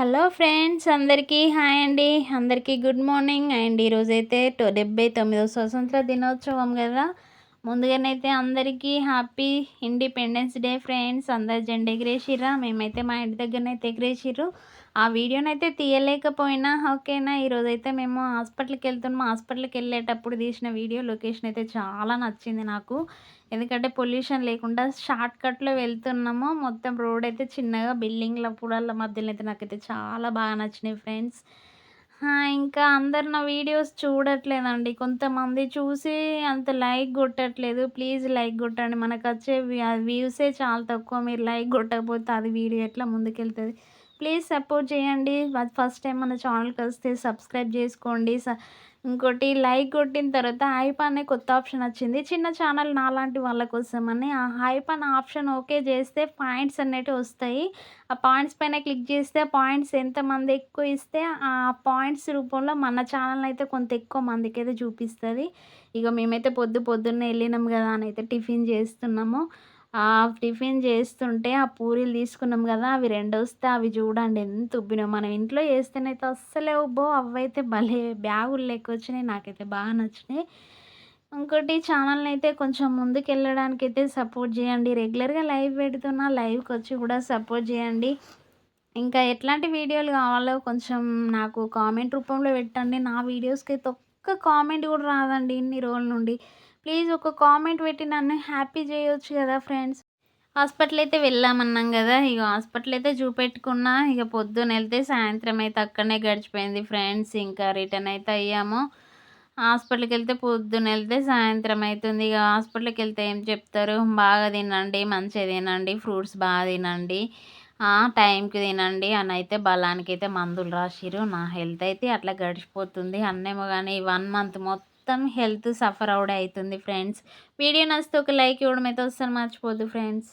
Hello friends అందరికీ hi అండి. అందరికీ గుడ్ మార్నింగ్ అండ్. ఈరోజైతే టో డెబ్బై తొమ్మిదో స్వతంత్ర దినోత్సవం కదా. ముందుగానైతే అందరికీ హ్యాపీ ఇండిపెండెన్స్ డే ఫ్రెండ్స్. అందరు జెండా ఎగిరేసిర్రా. మేమైతే మా ఇంటి దగ్గరనైతే ఎగిరేసిర్రు. ఆ వీడియోనైతే తీయలేకపోయినా ఓకేనా? ఈరోజైతే మేము హాస్పిటల్కి వెళ్తున్నాం. హాస్పిటల్కి వెళ్ళేటప్పుడు తీసిన వీడియో లొకేషన్ అయితే చాలా నచ్చింది నాకు. ఎందుకంటే పొల్యూషన్ లేకుండా షార్ట్ కట్లో వెళ్తున్నాము. మొత్తం రోడ్ అయితే చిన్నగా బిల్డింగ్ల పుడాల మధ్యలో అయితే నాకైతే చాలా బాగా నచ్చినాయి ఫ్రెండ్స్. ఇంకా అందరు నా వీడియోస్ చూడట్లేదండి. కొంతమంది చూసి అంత లైక్ కొట్టట్లేదు. ప్లీజ్ లైక్ కొట్టండి. మనకు వచ్చే వ్యూసే చాలా తక్కువ. మీరు లైక్ కొట్టకపోతే అది వీడియో ఎట్లా ముందుకెళ్తుంది? ప్లీజ్ సపోర్ట్ చేయండి. ఫస్ట్ టైం మన ఛానల్కి వస్తే సబ్స్క్రైబ్ చేసుకోండి. ఇంకోటి లైక్ కొట్టిన తర్వాత హైప్ అనే కొత్త ఆప్షన్ వచ్చింది. చిన్న ఛానల్ నాలాంటి వాళ్ళ కోసమని ఆ హైప్ అనే ఆప్షన్ ఓకే చేస్తే పాయింట్స్ అనేవి వస్తాయి. ఆ పాయింట్స్ పైన క్లిక్ చేస్తే పాయింట్స్ ఎంతమంది ఎక్కువ ఇస్తే ఆ పాయింట్స్ రూపంలో మన ఛానల్ అయితే కొంత ఎక్కువ మందికి అయితే చూపిస్తుంది. ఇక మేమైతే పొద్దు పొద్దున్నే వెళ్ళినాం కదా అని అయితే టిఫిన్ చేస్తున్నాము. టిఫిన్ చేస్తుంటే ఆ పూరీలు తీసుకున్నాం కదా అవి రెండు వస్తే అవి చూడండి ఎంత ఉబ్బినో మనం ఇంట్లో చేస్తేనైతే అస్సలే ఉబ్బో అవైతే భలే బ్యాగులు లెక్క వచ్చినాయి నాకైతే బాగా నచ్చినాయి. ఇంకోటి ఛానల్ని అయితే కొంచెం ముందుకు వెళ్ళడానికి అయితే సపోర్ట్ చేయండి. రెగ్యులర్గా లైవ్ పెడుతున్నా లైవ్కి వచ్చి కూడా సపోర్ట్ చేయండి. ఇంకా ఎట్లాంటి వీడియోలు కావాలో కొంచెం నాకు కామెంట్ రూపంలో పెట్టండి. నా వీడియోస్కి అయితే ఒక్క కామెంట్ కూడా రాదండి ఇన్ని రోజుల నుండి. ప్లీజ్ ఒక కామెంట్ పెట్టి నన్ను హ్యాపీ చేయొచ్చు కదా ఫ్రెండ్స్. హాస్పిటల్ అయితే వెళ్ళామన్నాం కదా ఇక హాస్పిటల్ అయితే చూపెట్టుకున్నా ఇక పొద్దున్న వెళ్తే సాయంత్రం అయితే అక్కడనే గడిచిపోయింది ఫ్రెండ్స్ ఇంకా రిటర్న్ అయితే అయ్యాము. హాస్పిటల్కి వెళ్తే పొద్దున్న వెళ్తే సాయంత్రం అవుతుంది ఇక హాస్పిటల్కి వెళ్తే ఏం చెప్తారు? బాగా తినండి మంచిగా తినండి ఫ్రూట్స్ బాగా తినండి టైంకి తినండి అని అయితే బలానికి అయితే మందులు రాసిరు నా హెల్త్ అయితే అట్లా గడిచిపోతుంది. అన్నేమో కానీ వన్ మంత్ మొత్తం మొత్తం హెల్త్ సఫర్ అవడం అవుతుంది ఫ్రెండ్స్. వీడియో నచ్చితే ఒక లైక్ ఇవ్వడం అయితే వస్తాను మర్చిపోద్దు ఫ్రెండ్స్.